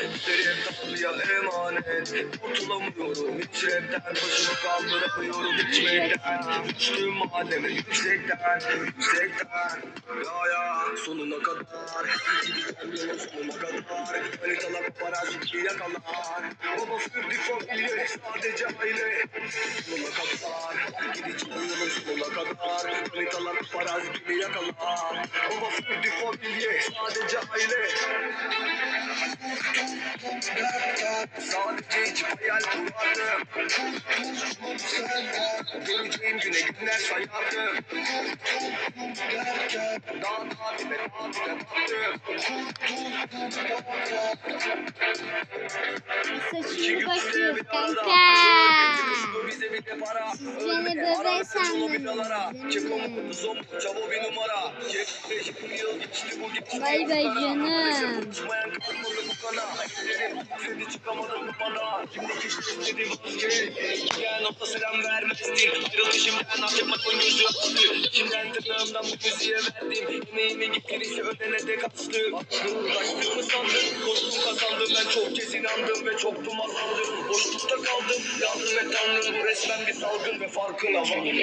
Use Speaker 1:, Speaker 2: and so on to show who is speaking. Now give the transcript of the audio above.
Speaker 1: Derim tatlıya emanet. Kurtulamıyorum. Hiç rapten Başımı kaldıramıyorum. İçmekten Düştüm mahalleme yüksekten Yüksekten. Ya ya. Sonuna kadar. Gideceğim yolun sonuna kadar. Haritalar paraziti yakalar. Baba sürdü familya sadece aile. Sonuna kadar. Gideceğim yolun sonuna kadar. Haritalar paraziti yakalar. Baba sürdü familya sadece aile Sadece içip hayal kurardım Geleceğim güne günler sayardım Daha daha dibe daha dibe baktım
Speaker 2: Saçını başlıyoruz kanka.
Speaker 1: Bize bir de para geçti
Speaker 2: Bay bay canım.
Speaker 1: İçimden tırnağımdan bu müziğe verdim ben çok kez inandım Ve çoktum azaldım Boşlukta kaldım. Yandım ve tanrım bu resmen bir salgın Ve farkına vardım